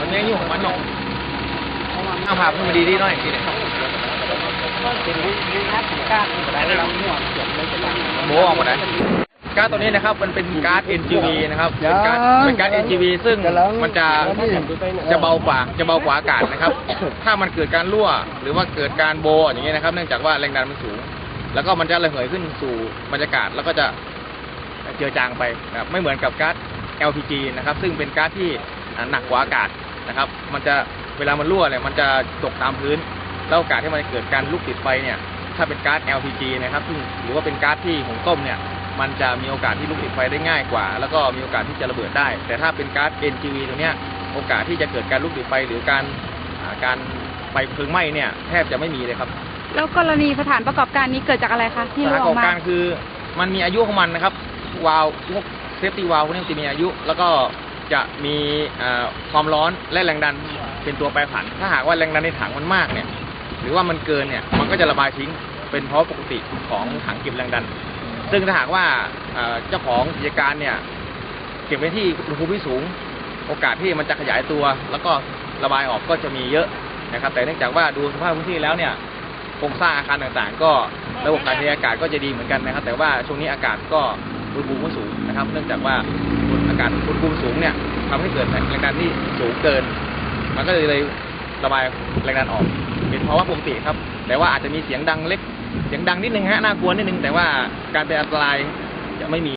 มันยังอยู่ของมันหรอกเอาพาพขึ้นมาดีดีหน่อยทีเดียวโบออกมาล้วการ์ดตัวนี้นะครับมันเป็นการ์ด NGV นะครับเป็นการ์ดเป็นการ์ด NGV ซึ่งมันจะจะเบากว่าจะเบากว่าอากาศนะครับ ถ้ามันเกิดการรั่ว หรือว่าเกิดการโบอย่างเงี้ยนะครับ เนื่องจากว่าแรงดันมันสูง แล้วก็มันจะระเหยขึ้นสู่บรรยากาศแล้วก็จะเจือจางไปนะครับไม่เหมือนกับก๊าร์ด LPG นะครับซึ่งเป็นก๊าร์ดที่หนักกว่าอากาศนะครับ มันจะเวลามันรั่วเนี่ยมันจะตกตามพื้นแล้วโอกาสที่มันจะเกิดการลุกติดไฟเนี่ยถ้าเป็นก๊าซ LPG นะครับซึ่งหรือว่าเป็นก๊าซที่หุงต้มเนี่ยมันจะมีโอกาสที่ลุกติดไฟได้ง่ายกว่า แล้วก็มีโอกาสที่จะระเบิดได้ แต่ถ้าเป็นก๊าซ NGV ตัวเนี้ยโอกาสที่จะเกิดการลุกติดไฟหรือการการไฟเพลิงไหม้เนี่ยแทบจะไม่มีเลยครับ แล้วกรณีสถานประกอบการนี้เกิดจากอะไรคะที่สถานวประกอกบมา การคือมันมีอายุของมันนะครับ วาล์วพวกเซฟตี้วาล์วพวกนี้มันจะมีอายุ แล้วก็จะมีอ่าความร้อนและแรงดันเป็นตัวแปรผัน ถ้าหากว่าแรงดันในถังมันมากเนี่ย หรือว่ามันเกินเนี่ย มันก็จะระบายทิ้ง เป็นเพราะปกติของถังเก็บแรงดัน ซึ่งถ้าหากว่าเอ่อเจ้าของกิจการเนี่ย เก็บไว้ที่อุณหภูมิที่สูง โอกาสที่มันจะขยายตัว แล้วก็ระบายออกก็จะมีเยอะนะครับ แต่เนื่องจากว่าดูสภาพพื้นที่แล้วเนี่ย โครงสร้างอาคารต่างๆ ก็ระบบการเทอากาศก็จะดีเหมือนกันนะครับ แต่ว่าช่วงนี้อากาศก็อุณหภูมิก็สูงนะครับ เนื่องจากว่าอากาศอุณหภูมิสูงเนี่ยทำให้เกิดแรงดันที่สูงเกิน มันก็เลยระบายแรงดันออก เป็นภาวะปกติครับ แต่ว่าอาจจะมีเสียงดังเล็ก เสียงดังนิดนึงฮะน่ากลัวนิดนึง แต่ว่าการเป็นอันตรายจะไม่มี